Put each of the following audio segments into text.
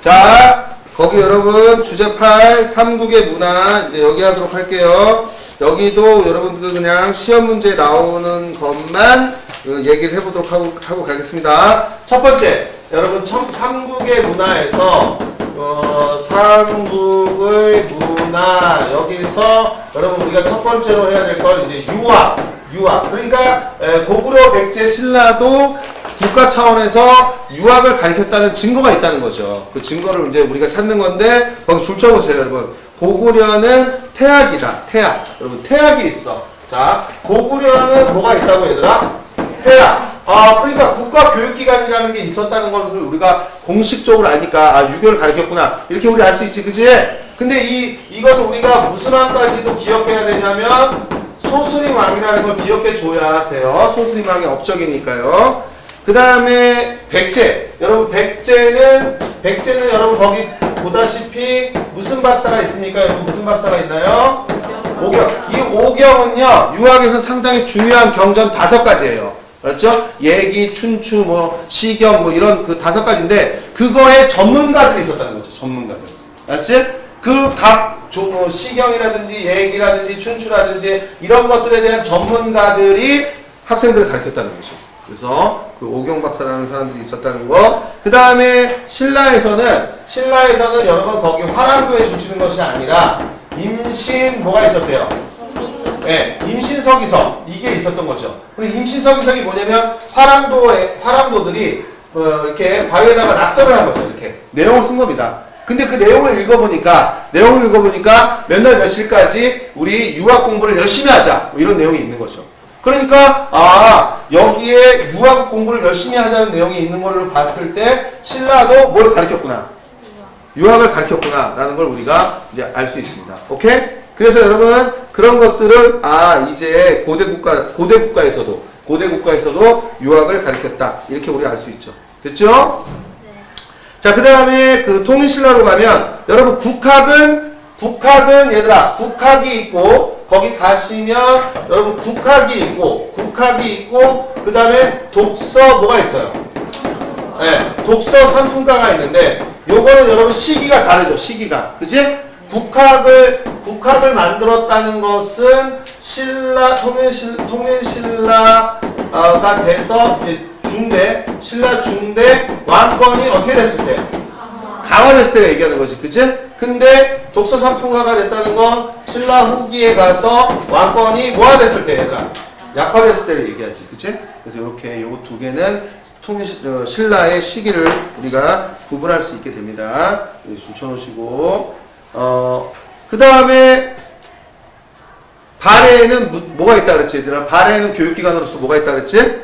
자, 거기 여러분 주제 8 삼국의 문화 이제 여기 하도록 할게요. 여기도 여러분들 그냥 시험 문제 나오는 것만 어, 얘기를 해보도록 하고, 하고 가겠습니다. 첫 번째, 여러분 청, 삼국의 문화에서 어, 삼국의 문화 여기서 여러분 우리가 첫 번째로 해야 될 건 이제 유학, 유학. 그러니까 에, 고구려 백제 신라도 국가 차원에서 유학을 가르쳤다는 증거가 있다는 거죠. 그 증거를 이제 우리가 찾는 건데 거기 줄 쳐보세요, 여러분. 고구려는 태학이다. 태학. 여러분 태학이 있어. 자, 고구려는 뭐가 있다고 얘들아? 태학. 아, 그러니까 국가 교육기관이라는 게 있었다는 것을 우리가 공식적으로 아니까 아, 유교를 가르쳤구나. 이렇게 우리 알 수 있지, 그지? 근데 이, 이것도 우리가 무슨 왕까지도 기억해야 되냐면 소수림 왕이라는 걸 기억해 줘야 돼요. 소수림 왕의 업적이니까요. 그 다음에 백제. 여러분, 백제는, 백제는 여러분 거기 보다시피 무슨 박사가 있습니까? 여러분 무슨 박사가 있나요? 오경. 이 오경은요, 유학에서 상당히 중요한 경전 다섯 가지예요. 그렇죠? 얘기, 춘추, 뭐, 시경, 뭐, 이런 그 다섯 가지인데, 그거에 전문가들이 있었다는 거죠. 전문가들. 알았지? 그 각, 뭐, 시경이라든지, 얘기라든지, 춘추라든지, 이런 것들에 대한 전문가들이 학생들을 가르쳤다는 거죠. 그래서 그 오경 박사라는 사람들이 있었다는 거. 그 다음에 신라에서는, 신라에서는 여러분 거기 화랑도에 주치는 것이 아니라, 임신, 뭐가 있었대요? 예, 임신서기석 이게 있었던 거죠. 근데 임신서기석이 뭐냐면 화랑도에 화랑도들이 어, 이렇게 바위에다가 낙서를 한 거죠. 이렇게 내용을 쓴 겁니다. 근데 그 내용을 읽어보니까 내용을 읽어보니까 몇 날 며칠까지 우리 유학 공부를 열심히 하자 뭐 이런 내용이 있는 거죠. 그러니까 아 여기에 유학 공부를 열심히 하자는 내용이 있는 걸로 봤을 때 신라도 뭘 가르쳤구나. 유학을 가르쳤구나라는 걸 우리가 이제 알 수 있습니다. 오케이? 그래서 여러분 그런 것들을 아 이제 고대 국가 고대 국가에서도 고대 국가에서도 유학을 가르쳤다 이렇게 우리 알수 있죠. 됐죠? 자, 그 다음에 그 통일신라로 가면 여러분 국학은 국학은 얘들아 국학이 있고 거기 가시면 여러분 국학이 있고 국학이 있고 그 다음에 독서 뭐가 있어요? 네, 독서 상품가가 있는데 요거는 여러분 시기가 다르죠. 시기가. 그지? 국학을 국학을 만들었다는 것은 신라 통일신 통일신라가 돼서 중대 신라 중대 왕권이 어떻게 됐을 때 강화됐을 때 얘기하는 거지. 그지? 근데 독서 상품가가 됐다는 건 신라 후기에 가서 왕권이 뭐가 됐을 때 얘들아 약화됐을 때를 얘기하지. 그치? 그래서 이렇게 요두 개는 통일, 어, 신라의 시기를 우리가 구분할 수 있게 됩니다. 붙여놓으시고, 어, 그 다음에 발해에는 무- 뭐가 있다 그랬지, 얘들아? 발해에는 교육기관으로서 뭐가 있다 그랬지?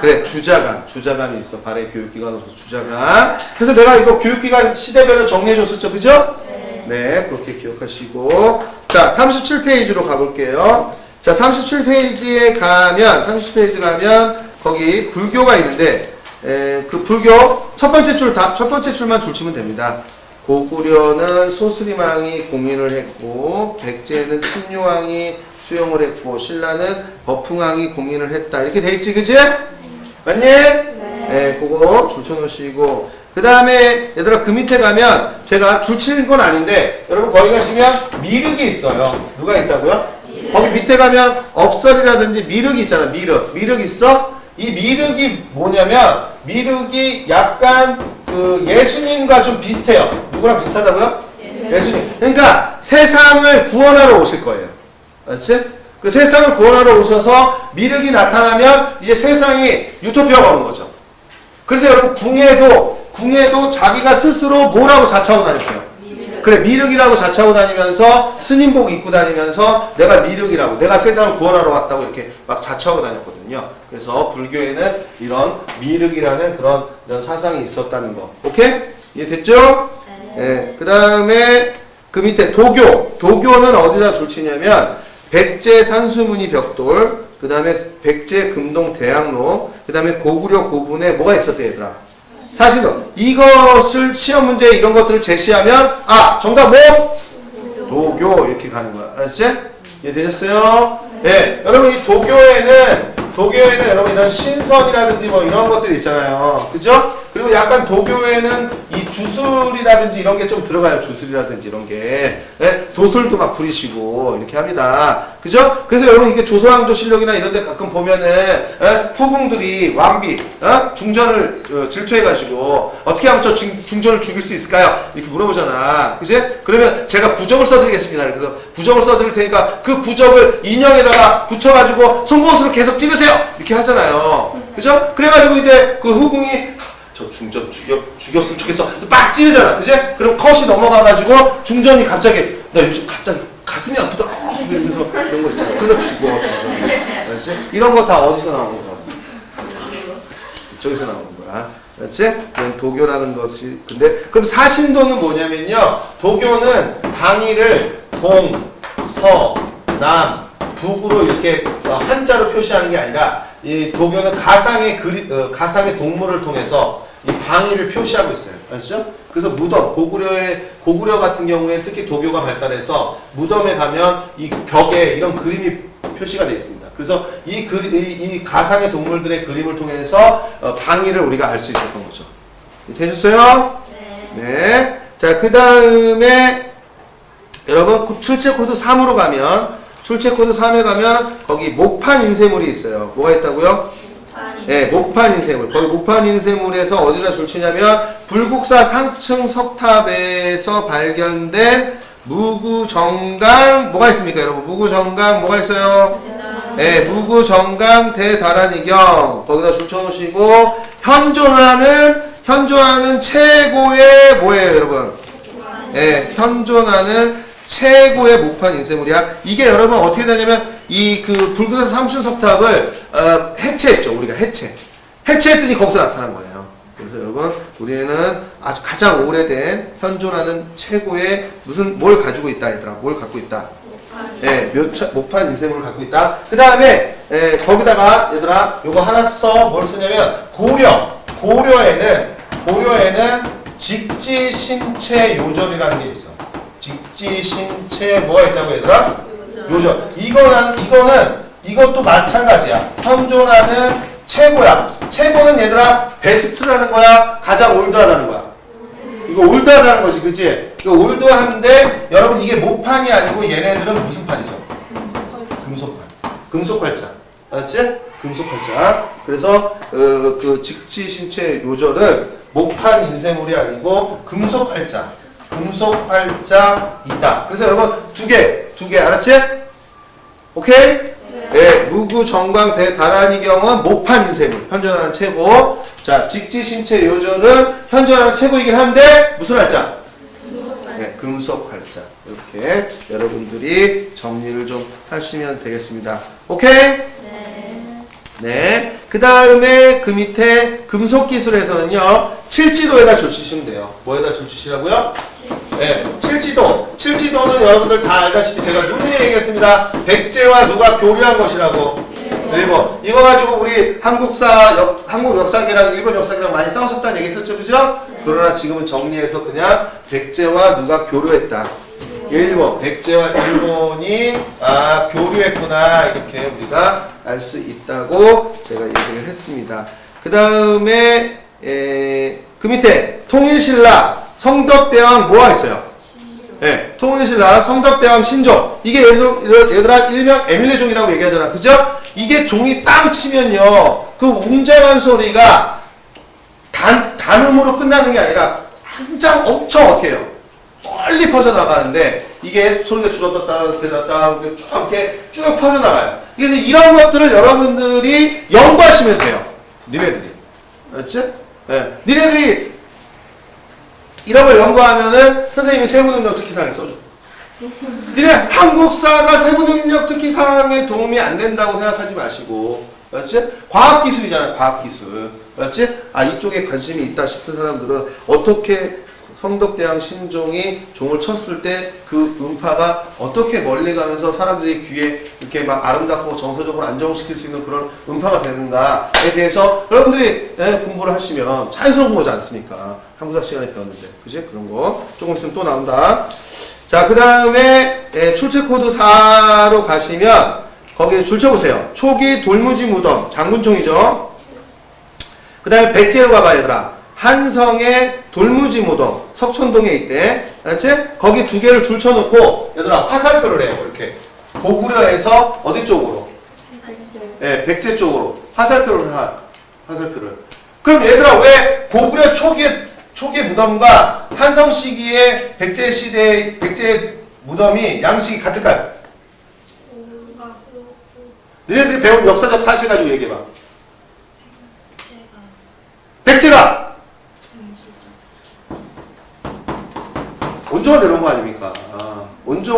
그래, 주자관. 주자관이 있어. 발해 교육기관으로서 주자관. 그래서 내가 이거 교육기관 시대별로 정리해줬었죠. 그죠? 네, 그렇게 기억하시고. 자, 37페이지로 가볼게요. 자, 37페이지에 가면, 37페이지 가면, 거기 불교가 있는데, 에, 그 불교, 첫 번째 줄, 다, 첫 번째 줄만 줄치면 됩니다. 고구려는 소스리망이 공인을 했고, 백제는 침류왕이 수용을 했고, 신라는 버풍왕이 공인을 했다. 이렇게 돼 있지, 그지? 맞니? 네. 그거 줄쳐놓으시고. 그 다음에, 얘들아, 그 밑에 가면, 제가 줄치는 건 아닌데, 여러분, 거기 가시면 미륵이 있어요. 누가 있다고요? 거기 밑에 가면, 업설이라든지 미륵이 있잖아, 미륵. 미륵 있어? 이 미륵이 뭐냐면, 미륵이 약간 그 예수님과 좀 비슷해요. 누구랑 비슷하다고요? 예수님. 그러니까 세상을 구원하러 오실 거예요. 알았지? 그 세상을 구원하러 오셔서 미륵이 나타나면 이제 세상이 유토피아가 오는 거죠. 그래서 여러분 궁예도 궁예도 자기가 스스로 뭐라고 자처하고 다녔어요. 그래 미륵이라고 자처하고 다니면서 스님복 입고 다니면서 내가 미륵이라고 내가 세상을 구원하러 왔다고 이렇게 막 자처하고 다녔거든요. 그래서 불교에는 이런 미륵이라는 그런 이런 사상이 있었다는 거. 오케이? 이해됐죠? 네. 그 다음에 그 밑에 도교. 도교는 어디다 줄치냐면 백제 산수문이 벽돌, 그 다음에 백제 금동 대학로, 그 다음에 고구려 고분에 뭐가 있었대 얘들아? 사실은 이것을 시험 문제 이런 것들을 제시하면 아 정답 뭐? 도교 이렇게 가는 거야. 알았지? 이해되셨어요? 네. 여러분 이 도교에는 도교에는 여러분 이런 신선이라든지 뭐 이런 것들이 있잖아요. 그죠? 그리고 약간 도교에는 이 주술이라든지 이런 게 좀 들어가요. 주술이라든지 이런 게. 예? 도술도 막 부리시고 이렇게 합니다. 그죠? 그래서 여러분 이게 조선왕조 실력이나 이런 데 가끔 보면은 예? 후궁들이 왕비, 어? 중전을 어, 질투해가지고 어떻게 하면 저 중, 중전을 죽일 수 있을까요? 이렇게 물어보잖아. 그지? 그러면 제가 부적을 써드리겠습니다. 그래서 부적을 써드릴 테니까 그 부적을 인형에다가 붙여가지고 송곳으로 계속 찌르세요. 이렇게 하잖아요. 그죠? 그래가지고 이제 그 후궁이 저 중전 죽여, 죽였으면 좋겠어. 빡 찌르잖아. 그지? 그럼 컷이 넘어가가지고 중전이 갑자기 나 요즘 갑자기 가슴이 아프다. 어, 이러면서 이런 거 있잖아. 그래서 죽어 중전이. 알았지? 이런 거 다 어디서 나오는 거야? 이쪽에서 나오는 거야. 그렇지? 그건 도교라는 것이 근데 그럼 사신도는 뭐냐면요. 도교는 방위를 동, 서, 남, 북으로 이렇게 어, 한자로 표시하는 게 아니라 이 도교는 가상의 그리, 어, 가상의 동물을 통해서 이 방위를 표시하고 있어요. 아시죠? 그래서 무덤, 고구려의 고구려 같은 경우에 특히 도교가 발달해서 무덤에 가면 이 벽에 이런 그림이 표시가 되어 있습니다. 그래서 이, 그리, 이, 이 가상의 동물들의 그림을 통해서 어, 방위를 우리가 알 수 있었던 거죠. 되셨어요? 네. 자, 그 다음에 여러분 그 출제 코드 3으로 가면 출제 코드 3에 가면 거기 목판 인쇄물이 있어요. 뭐가 있다고요? 네, 목판 인쇄물. 거기 목판 인쇄물에서 어디다 줄치냐면 불국사 상층 석탑에서 발견된 무구정강 뭐가 있습니까, 여러분? 무구정강 뭐가 있어요? 네, 무구정강 대다란이경 거기다 줄쳐놓으시고 현존하는 현존하는 최고의 뭐예요, 여러분? 예, 현존하는 최고의 목판 인쇄물이야. 이게 여러분 어떻게 되냐면 이그 붉은 삼춘석탑을 어, 해체했죠. 우리가 해체. 해체했더니 거기서 나타난 거예요. 그래서 여러분 우리는 아주 가장 오래된 현존하는 최고의 무슨 뭘 가지고 있다 얘들아. 뭘 갖고 있다. 예, 묘차, 목판 인쇄물을 갖고 있다. 그 다음에 예, 거기다가 얘들아 요거 하나 써. 뭘 쓰냐면 고려. 고려에는 고려에는 직지 신체 요절이라는 게 있어. 직지 신체 뭐가 있다고 얘들아? 요절. 이거는 이거는 이것도 마찬가지야. 현존하는 최고야. 최고는 얘들아 베스트라는 거야. 가장 올드하다는 거야. 이거 올드하다는 거지, 그치? 이거 올드한데 여러분 이게 목판이 아니고 얘네들은 무슨 판이죠? 금속판. 금속활자. 알았지? 금속활자. 그래서 어, 그 직지 신체 요절은 목판 인쇄물이 아니고 금속활자. 금속활자이다. 그래서 여러분 두 개, 두 개 알았지? 오케이? 네, 무구 정광 대 다란이 경은 목판 인쇄물 현존하는 최고. 자, 직지 신체 요절은 현존하는 최고이긴 한데 무슨 활자? 네, 금속 활자. 이렇게 여러분들이 정리를 좀 하시면 되겠습니다. 오케이? 네. 그 다음에 그 밑에 금속 기술에서는요, 칠지도에다 줄치시면 돼요. 뭐에다 줄치시라고요? 네, 칠지도. 칠지도는 여러분들 다 알다시피 제가 누누이 얘기했습니다. 백제와 누가 교류한 것이라고. 1번. 이거 가지고 우리 한국사, 역, 한국 역사계랑 일본 역사계랑 많이 싸웠었다는 얘기 했었죠, 그죠? 그러나 지금은 정리해서 그냥 백제와 누가 교류했다. 1번. 백제와 일본이, 아, 교류했구나. 이렇게 우리가 알 수 있다고 제가 얘기를 했습니다. 그 다음에, 에, 그 밑에 통일신라, 성덕대왕 뭐가 있어요? 예, 통일신라, 성덕대왕 신종. 이게 얘들- 얘들아 일명 에밀레종이라고 얘기하잖아. 그죠? 이게 종이 땅 치면요. 그 웅장한 소리가 단, 단음으로 끝나는 게 아니라 한장 엄청 어떻게 해요? 멀리 퍼져나가는데 이게 소리가 줄어들었다 되었다 쭉 이렇게 쭉 퍼져나가요. 그래서 이런 것들을 여러분들이 연구하시면 돼요. 니네들이. 알았지? 예. 니네들이 이런 걸 연구하면은 선생님이 세부능력 특기상에 써줘. 니네 한국사가 세부능력 특기상에 도움이 안 된다고 생각하지 마시고, 그렇지? 과학기술이잖아, 과학기술. 그렇지? 아, 이쪽에 관심이 있다 싶은 사람들은 어떻게 성덕대왕 신종이 종을 쳤을 때 그 음파가 어떻게 멀리 가면서 사람들이 귀에 이렇게 막 아름답고 정서적으로 안정시킬 수 있는 그런 음파가 되는가에 대해서 여러분들이 예, 공부를 하시면 자연스러운 거지 않습니까? 한국사 시간에 배웠는데. 그지? 그런 거. 조금 있으면 또 나온다. 자, 그 다음에 출제 코드 4로 가시면 거기에 줄 쳐보세요. 초기 돌무지 무덤, 장군총이죠. 그 다음에 백제로 가봐, 얘들아. 한성의 돌무지 무덤, 석천동에 있대. 알았지? 거기 두 개를 줄 쳐놓고, 얘들아, 화살표를 해요, 이렇게. 고구려에서 어디 쪽으로? 예, 백제 쪽으로. 화살표를 하, 화살표를. 그럼 얘들아, 왜 고구려 초기의, 초기의 무덤과 한성 시기의 백제 시대의 백제 무덤이 양식이 같을까요? 너네들이 배운 역사적 사실 가지고 얘기해봐. 백제가 원조가 데려온 거 아닙니까? 아,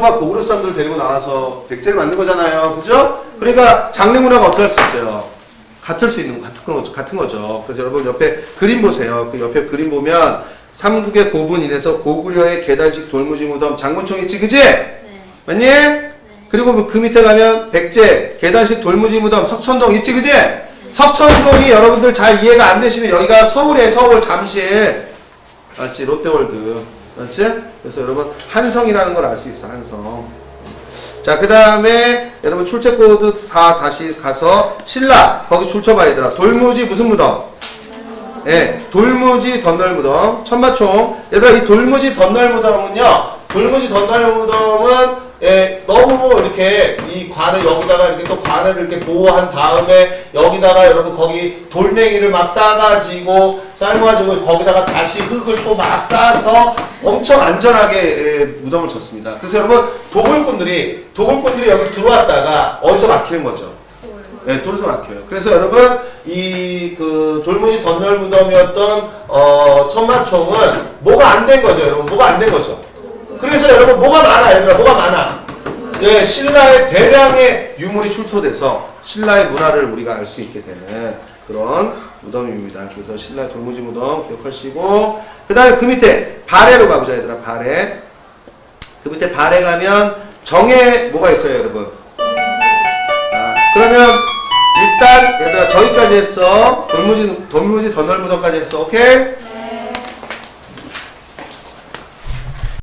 원조가 고구려 사람들 데리고 나와서 백제를 만든 거잖아요. 그죠? 그러니까 장례 문화가 어떻게 할 수 있어요? 같을 수 있는 거, 같은 거죠. 같은 거죠. 그래서 여러분 옆에 그림 보세요. 그 옆에 그림 보면 삼국의 고분 이래서 고구려의 계단식 돌무지 무덤 장군총 있지, 그지? 맞니? 그리고 그 밑에 가면 백제 계단식 돌무지 무덤 석천동 있지, 그지? 석천동이 여러분들 잘 이해가 안 되시면 여기가 서울에 서울 잠실 맞지? 롯데월드 맞지? 그래서 여러분 한성이라는 걸 알 수 있어 한성 자 그 다음에 여러분 출제코드 4 다시 가서 신라 거기 출처봐 얘들아 돌무지 무슨 무덤? 예, 돌무지 덧널 무덤 천마총 얘들아 이 돌무지 덧널 무덤은요 돌무지 덧널 무덤은 예, 너무 이렇게 이 관을 여기다가 이렇게 또 관을 이렇게 보호한 다음에 여기다가 여러분 거기 돌멩이를 막 싸가지고 삶아가지고 거기다가 다시 흙을 또 막 싸서 엄청 안전하게 예, 무덤을 쳤습니다. 그래서 여러분 도굴꾼들이 도굴꾼들이 여기 들어왔다가 어디서 막히는 거죠? 네, 돌에서 막혀요. 그래서 여러분 이 그 돌무지 덧널 무덤이었던 어 천마총은 뭐가 안 된 거죠, 여러분? 뭐가 안 된 거죠? 그래서 여러분 뭐가 많아, 얘들아, 뭐가 많아? 네, 신라의 대량의 유물이 출토돼서 신라의 문화를 우리가 알 수 있게 되는 그런 무덤입니다. 그래서 신라 돌무지 무덤 기억하시고 그 다음에 그 밑에 발해로 가보자, 얘들아, 발해. 그 밑에 발해 가면 정에 뭐가 있어요, 여러분? 아, 그러면 일단 얘들아 저기까지 했어. 돌무지 돌무지 덧널 무덤까지 했어. 오케이?